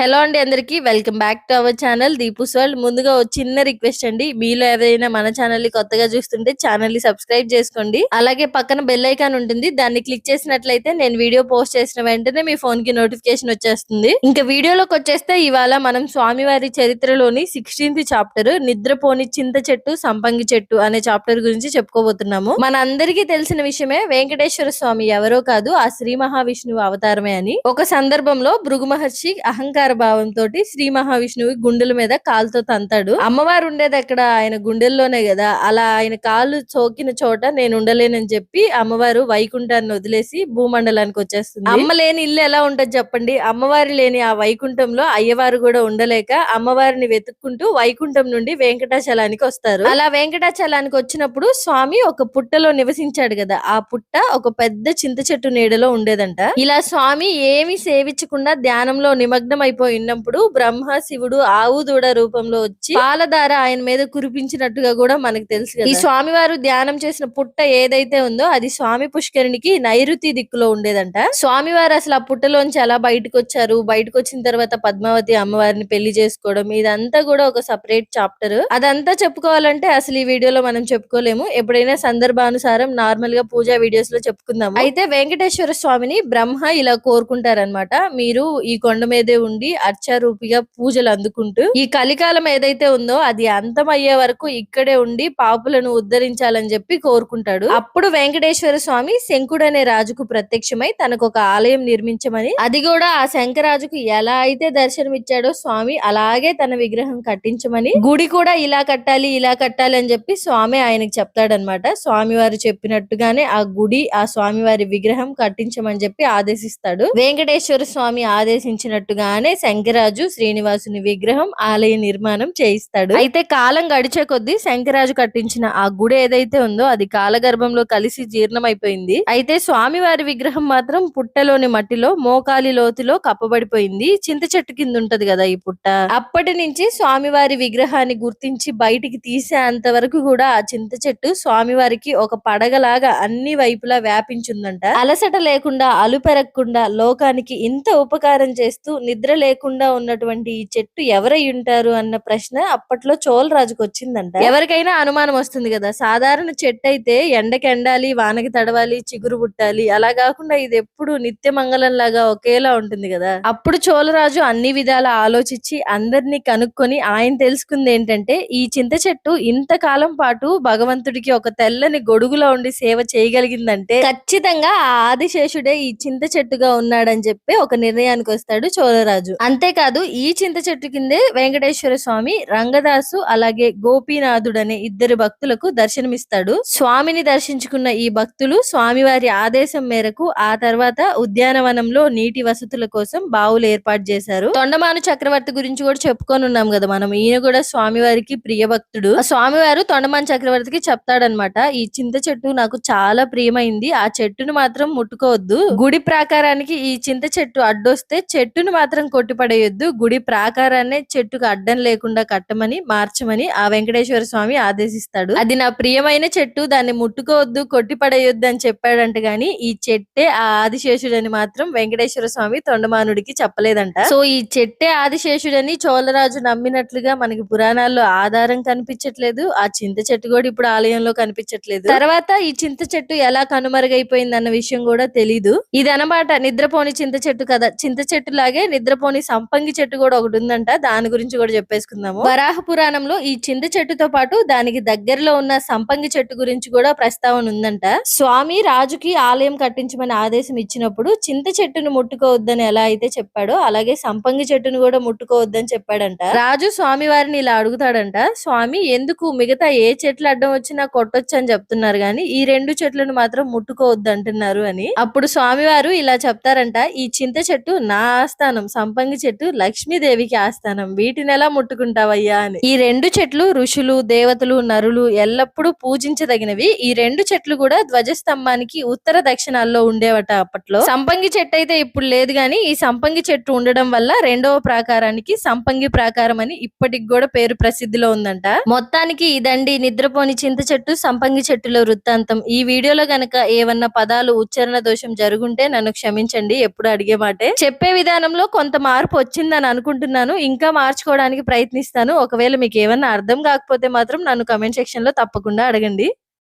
Hello అండి అందరికి. Welcome back to our channel Deepu's world. ముందుగా ఒక చిన్న రిక్వెస్ట్ అండి. మీలో ఎవరైనా మన ఛానల్ని కొత్తగా చూస్తుంటే ఛానల్ని సబ్స్క్రైబ్ చేసుకోండి. అలాగే పక్కన బెల్ ఐకాన్ ఉంటుంది. దాన్ని క్లిక్ చేసినట్లయితే నేను వీడియో పోస్ట్ చేసిన వెంటనే మీ ఫోన్కి నోటిఫికేషన్ వచ్చేస్తుంది. ఇంకా వీడియోలోకి వచ్చేస్తే ఇవాళ మనం స్వామివారి చరిత్రలోని సిక్స్టీన్త్ చాప్టర్ నిద్రపోని చింత చెట్టు సంపంగి చెట్టు అనే చాప్టర్ గురించి చెప్పుకోబోతున్నాము. మన అందరికీ తెలిసిన విషయమే వెంకటేశ్వర స్వామి ఎవరో కాదు ఆ శ్రీ మహావిష్ణువు అవతారమే అని. ఒక సందర్భంలో భృగు మహర్షి అహంకార భావంతో శ్రీ మహావిష్ణువు గుండెల మీద కాలుతో తంతాడు. అమ్మవారు ఉండేది అక్కడ ఆయన గుండెల్లోనే కదా. అలా ఆయన కాలు సోకిన చోట నేను ఉండలేనని చెప్పి అమ్మవారు వైకుంఠాన్ని వదిలేసి భూమండలానికి వచ్చేస్తుంది. అమ్మ లేని ఇల్లు ఎలా ఉంటది చెప్పండి? అమ్మవారి లేని ఆ వైకుంఠంలో అయ్యవారు కూడా ఉండలేక అమ్మవారిని వెతుక్కుంటూ వైకుంఠం నుండి వెంకటాచలానికి వస్తారు. అలా వెంకటాచలానికి వచ్చినప్పుడు స్వామి ఒక పుట్టలో నివసించాడు కదా. ఆ పుట్ట ఒక పెద్ద చింత చెట్టు నీడలో ఉండేదంట. ఇలా స్వామి ఏమి సేవించకుండా ధ్యానంలో నిమగ్నం అయిపోయి ఉన్నప్పుడు బ్రహ్మ శివుడు ఆవు దూడ రూపంలో వచ్చి పాలధార ఆయన మీద కురిపించినట్టుగా కూడా మనకు తెలుసు ఈ స్వామివారు ధ్యానం చేసిన పుట్ట ఏదైతే ఉందో అది స్వామి పుష్కరునికి నైరుతి దిక్కులో ఉండేదంట. స్వామివారు అసలు ఆ పుట్టలోంచి ఎలా బయటకు వచ్చారు బయటకు వచ్చిన తర్వాత పద్మావతి అమ్మవారిని పెళ్ళి చేసుకోవడం ఇదంతా కూడా ఒక సపరేట్ చాప్టర్. అదంతా చెప్పుకోవాలంటే అసలు ఈ వీడియోలో మనం చెప్పుకోలేము. ఎప్పుడైనా సందర్భానుసారం నార్మల్గా పూజా వీడియోస్లో చెప్పుకుందాం అయితే వెంకటేశ్వర స్వామిని బ్రహ్మ ఇలా కోరుకుంటారనమాట మీరు ఈ కొండ మీదే ఉండి అర్చారూపిగా పూజలు అందుకుంటూ ఈ కలికాలం ఏదైతే ఉందో అది అంతం అయ్యే వరకు ఇక్కడే ఉండి పాపులను ఉద్ధరించాలని చెప్పి కోరుకుంటాడు. అప్పుడు వెంకటేశ్వర స్వామి శంకుడు అనే రాజుకు ప్రత్యక్షమై తనకు ఒక ఆలయం నిర్మించమని అది కూడా ఆ శంకరాజుకు ఎలా అయితే దర్శనమిచ్చాడో స్వామి అలాగే తన విగ్రహం కట్టించమని గుడి కూడా ఇలా కట్టాలి ఇలా కట్టాలి అని చెప్పి స్వామి ఆయనకి చెప్తాడనమాట. స్వామి వారు చెప్పినట్టుగానే ఆ గుడి ఆ స్వామివారి విగ్రహం కట్టించమని చెప్పి ఆదేశిస్తాడు. వెంకటేశ్వర స్వామి ఆదేశించినట్టుగానే శంకరాజు శ్రీనివాసుని విగ్రహం ఆలయ నిర్మాణం చేయిస్తాడు. అయితే కాలం గడిచే కొద్దీ శంకరాజు కట్టించిన ఆ గుడి ఏదైతే ఉందో అది కాలగర్భంలో కలిసి జీర్ణమైపోయింది. అయితే స్వామివారి విగ్రహం మాత్రం పుట్టలోని మట్టిలో మోకాలి లోతులో కప్పబడిపోయింది. చింత చెట్టు కింద ఉంటది కదా ఈ పుట్ట. అప్పటి నుంచి స్వామివారి విగ్రహాన్ని గుర్తించి బయటికి తీసేంత వరకు కూడా ఆ చింత చెట్టు స్వామివారికి ఒక పడగలాగా అన్ని వైపులా వ్యాపించిందంట. అలసట లేకుండా అలుపెరగకుండా లోకానికి ఇంత ఉపకారం చేస్తూ నిద్ర లేకుండా ఉన్నటువంటి ఈ చెట్టు ఎవరై ఉంటారు అన్న ప్రశ్న అప్పట్లో చోళరాజుకు వచ్చిందంట. ఎవరికైనా అనుమానం వస్తుంది కదా. సాధారణ చెట్టు అయితే ఎండకి ఎండాలి వానకి తడవాలి చిగురు పుట్టాలి. అలా కాకుండా ఇది ఎప్పుడు నిత్య మంగళం లాగా ఒకేలా ఉంటుంది కదా. అప్పుడు చోళరాజు అన్ని విధాల ఆలోచించి అందరినీ కనుక్కొని ఆయన తెలుసుకుంది ఏంటంటే ఈ చింత చెట్టు ఇంతకాలం పాటు భగవంతుడికి ఒక తెల్లని గొడుగులో ఉండి సేవ చేయగలిగిందంటే ఖచ్చితంగా ఆ ఆదిశేషుడే ఈ చింత చెట్టుగా ఉన్నాడని చెప్పి ఒక నిర్ణయానికి వస్తాడు చోళరాజు అంతేకాదు ఈ చింత చెట్టు కిందే వెంకటేశ్వర స్వామి రంగదాసు అలాగే గోపీనాథుడు అనే ఇద్దరు భక్తులకు దర్శనమిస్తాడు. స్వామిని దర్శించుకున్న ఈ భక్తులు స్వామివారి ఆదేశం మేరకు ఆ తర్వాత ఉద్యానవనంలో నీటి వసతుల కోసం బావులు ఏర్పాటు చేశారు. తొండమాను చక్రవర్తి గురించి కూడా చెప్పుకొని ఉన్నాం కదా మనం. ఈయన కూడా స్వామివారికి ప్రియ భక్తుడు. స్వామివారు తొండమాన్ చక్రవర్తికి చెప్తాడనమాట ఈ చింత చెట్టు నాకు చాలా ప్రియమైంది. ఆ చెట్టును మాత్రం ముట్టుకోవద్దు. గుడి ప్రాకారానికి ఈ చింత చెట్టు అడ్డొస్తే చెట్టును మాత్రం కొట్టిపడేయొద్దు. గుడి ప్రాకారాన్నే చెట్టుకు అడ్డం లేకుండా కట్టమని మార్చమని ఆ వెంకటేశ్వర స్వామి ఆదేశిస్తాడు. అది నా ప్రియమైన చెట్టు దాన్ని ముట్టుకోవద్దు కొట్టిపడేయొద్దు అని చెప్పాడంట గాని ఈ చెట్టే ఆ ఆదిశేషుడని మాత్రం వెంకటేశ్వర స్వామి తొండమానుడికి చెప్పలేదంట. సో ఈ చెట్టే ఆదిశేషుడని చోళరాజు నమ్మినట్లుగా మనకి పురాణాల్లో ఆధారం కనిపించట్లేదు. ఆ చింత చెట్టు కూడా ఇప్పుడు ఆలయంలో కనిపించట్లేదు. తర్వాత ఈ చింత చెట్టు ఎలా కనుమరుగైపోయింది అన్న విషయం కూడా తెలీదు. ఇది అనమాట నిద్రపోని చింత చెట్టు కదా చింత చెట్టు లాగే నిద్రపోని సంపంగి చెట్టు కూడా ఒకటి ఉందంట దాని గురించి కూడా చెప్పేసుకుందాము. వరాహ పురాణంలో ఈ చింత చెట్టుతో పాటు దానికి దగ్గరలో ఉన్న సంపంగి చెట్టు గురించి కూడా ప్రస్తావన ఉందంట. స్వామి రాజుకి ఆలయం కట్టించమని ఆదేశం ఇచ్చినప్పుడు చింత చెట్టును ముట్టుకోవద్దని ఎలా అయితే చెప్పాడో అలాగే సంపంగి చెట్టును కూడా ముట్టుకోవద్దని చెప్పాడంట. రాజు స్వామి వారిని ఇలా అడుగుతాడంట స్వామి ఎందుకు మిగతా ఏ చెట్లు అడ్డం వచ్చినా కొట్టొచ్చు అని చెప్తున్నారు గాని ఈ రెండు చెట్లను మాత్రం ముట్టుకోవద్దు అంటున్నారు అని. అప్పుడు స్వామివారు ఇలా చెప్తారంట ఈ చింత చెట్టు నా ఆస్థానం సంపంగి సంపంగి చెట్టు లక్ష్మీదేవికి ఆస్థానం. వీటిని ఎలా ముట్టుకుంటావయ్యా అని. ఈ రెండు చెట్లు ఋషులు దేవతలు నరులు ఎల్లప్పుడూ పూజించదగినవి. ఈ రెండు చెట్లు కూడా ధ్వజస్తంభానికి ఉత్తర దక్షిణాల్లో ఉండేవట అప్పట్లో. సంపంగి చెట్టు అయితే ఇప్పుడు లేదు గాని ఈ సంపంగి చెట్టు ఉండడం వల్ల రెండవ ప్రాకారానికి సంపంగి ప్రాకారం అని ఇప్పటికి కూడా పేరు ప్రసిద్ధిలో ఉందంట. మొత్తానికి ఇదండి నిద్రపోని చింత చెట్టు సంపంగి చెట్టులో వృత్తాంతం. ఈ వీడియోలో గనక ఏమన్నా పదాలు ఉచ్చారణ దోషం జరుగుంటే నన్ను క్షమించండి ఎప్పుడు అడిగే మాటే. చెప్పే విధానంలో కొంత మార్పు వచ్చిందని అనుకుంటున్నాను. ఇంకా మార్చుకోవడానికి ప్రయత్నిస్తాను. ఒకవేళ మీకు ఏమన్నా అర్థం కాకపోతే మాత్రం నన్ను కమెంట్ సెక్షన్‌లో తప్పకుండా అడగండి.